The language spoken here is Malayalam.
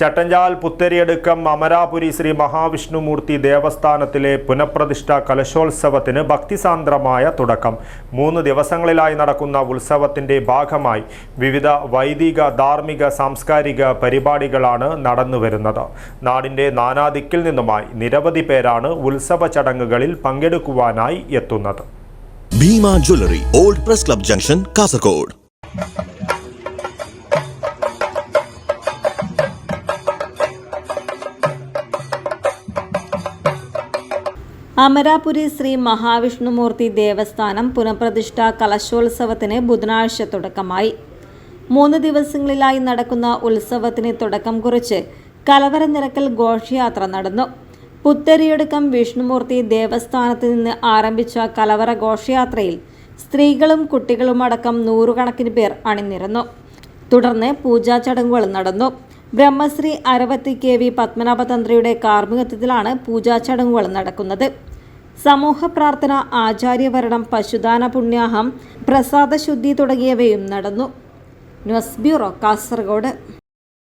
ചട്ടഞ്ചാൽ പുത്തരിയടുക്കം അമരാപുരി ശ്രീ മഹാവിഷ്ണുമൂർത്തി ദേവസ്ഥാനത്തിലെ പുനഃപ്രതിഷ്ഠ കലശോത്സവത്തിന് ഭക്തിസാന്ദ്രമായ തുടക്കം. മൂന്ന് ദിവസങ്ങളിലായി നടക്കുന്ന ഉത്സവത്തിന്റെ ഭാഗമായി വിവിധ വൈദിക ധാർമ്മിക സാംസ്കാരിക പരിപാടികളാണ് നടന്നുവരുന്നത്. നാടിന്റെ നാനാദിക്കിൽ നിന്നുമായി നിരവധി പേരാണ് ഉത്സവ ചടങ്ങുകളിൽ പങ്കെടുക്കുവാനായി എത്തുന്നത്. Bhima jewellery old press club junction Kasaragod. Amarapuri Sri Mahavishnumoorthy ദേവസ്ഥാനം പുനഃപ്രതിഷ്ഠ കലശോത്സവത്തിന് ബുധനാഴ്ച തുടക്കമായി. മൂന്ന് ദിവസങ്ങളിലായി നടക്കുന്ന ഉത്സവത്തിന് തുടക്കം കുറിച്ച് കലവര നിരക്കൽ ഘോഷയാത്ര നടന്നു. പുത്തരിയടുക്കം വിഷ്ണുമൂർത്തി ദേവസ്ഥാനത്ത് നിന്ന് ആരംഭിച്ച കലവര ഘോഷയാത്രയിൽ സ്ത്രീകളും കുട്ടികളുമടക്കം നൂറുകണക്കിന് പേർ അണിനിരന്നു. തുടർന്ന് പൂജാ ചടങ്ങുകൾ നടന്നു. ബ്രഹ്മശ്രീ അരവത്തി കെ വി പത്മനാഭതന്ത്രിയുടെ കാർമ്മികത്വത്തിലാണ് പൂജാ ചടങ്ങുകൾ നടക്കുന്നത്. സമൂഹ പ്രാർത്ഥന ആചാര്യവരണം പശുദാന പുണ്യാഹം പ്രസാദശുദ്ധി തുടങ്ങിയവയും നടന്നു. News bureau Kasaragod.